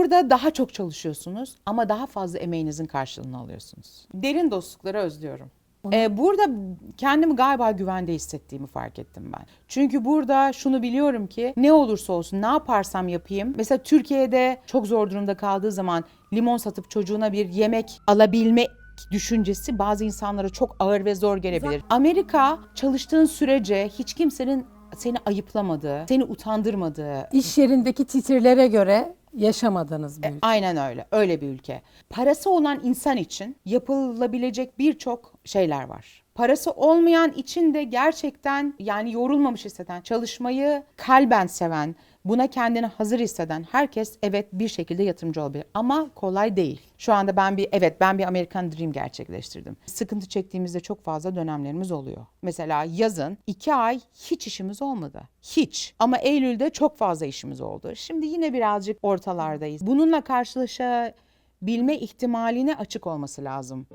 Burada daha çok çalışıyorsunuz ama daha fazla emeğinizin karşılığını alıyorsunuz. Derin dostlukları özlüyorum. Ee, burada kendimi galiba güvende hissettiğimi fark ettim ben. Çünkü burada şunu biliyorum ki ne olursa olsun ne yaparsam yapayım. Mesela Türkiye'de çok zor durumda kaldığı zaman limon satıp çocuğuna bir yemek alabilme düşüncesi bazı insanlara çok ağır ve zor gelebilir. Amerika çalıştığın sürece hiç kimsenin seni ayıplamadığı, seni utandırmadığı, İş yerindeki titirlere göre yaşamadığınız bir ülke. Aynen öyle. Öyle bir ülke. Parası olan insan için yapılabilecek birçok şeyler var. Parası olmayan için de gerçekten yani yorulmamış hisseden, çalışmayı kalben seven, buna kendini hazır hisseden herkes evet bir şekilde yatırımcı olabilir. Ama kolay değil. Şu anda ben bir evet ben bir American Dream gerçekleştirdim. Sıkıntı çektiğimizde çok fazla dönemlerimiz oluyor. Mesela yazın iki ay hiç işimiz olmadı. Hiç. Ama Eylül'de çok fazla işimiz oldu. Şimdi yine birazcık ortalardayız. Bununla karşılaşabilme ihtimaline açık olması lazım.